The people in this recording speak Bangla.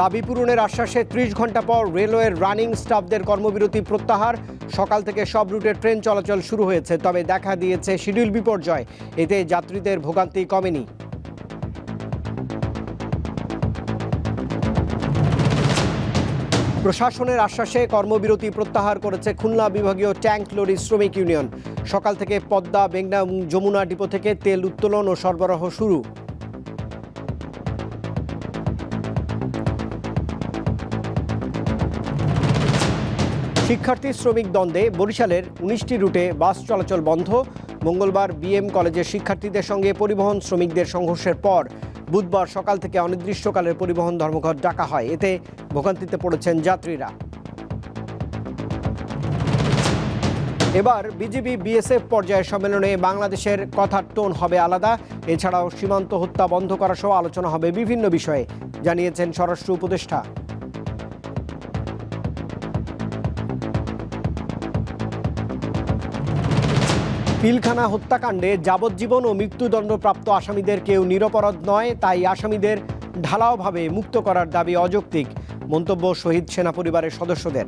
দাবি পূরণের আশ্বাসে ত্রিশ ঘণ্টা পর রেলওয়ের রানিং স্টাফদের কর্মবিরতি প্রত্যাহার। সকাল থেকে সব রুটে ট্রেন চলাচল শুরু হয়েছে, তবে দেখা দিয়েছে শিডিউল বিপর্যয়। এতে যাত্রীদের ভোগান্তি কমেনি। প্রশাসনের আশ্বাসে কর্মবিরতি প্রত্যাহার করেছে খুলনা বিভাগীয় ট্যাঙ্ক লরি শ্রমিক ইউনিয়ন। সকাল থেকে পদ্মা মেঘনা যমুনা ডিপো থেকে তেল উত্তোলন ও সরবরাহ শুরু। শিক্ষার্থী শ্রমিক দ্বন্দ্বে বরিশালের উনিশটি রুটে বাস চলাচল বন্ধ। মঙ্গলবার বিএম কলেজের শিক্ষার্থীদের সঙ্গে পরিবহন শ্রমিকদের সংঘর্ষের পর বুধবার সকাল থেকে অনির্দিষ্টকালের পরিবহন ধর্মঘট ডাকা হয়। এতে ভোগান্তিতে পড়েছেন যাত্রীরা। এবার বিজেপি বিএসএফ পর্যায়ের সম্মেলনে বাংলাদেশের কথার টোন হবে আলাদা। এছাড়াও সীমান্ত হত্যা বন্ধ করা সহ আলোচনা হবে বিভিন্ন বিষয়ে, জানিয়েছেন স্বরাষ্ট্র উপদেষ্টা। পিলখানা হত্যাকাণ্ডে যাবজ্জীবন ও মৃত্যুদণ্ডপ্রাপ্ত আসামিদের কেউ নিরপরাধ নয়, তাই আসামিদের ঢালাওভাবে মুক্ত করার দাবি অযৌক্তিক। মন্তব্য শহীদ সেনা পরিবারের সদস্যদের।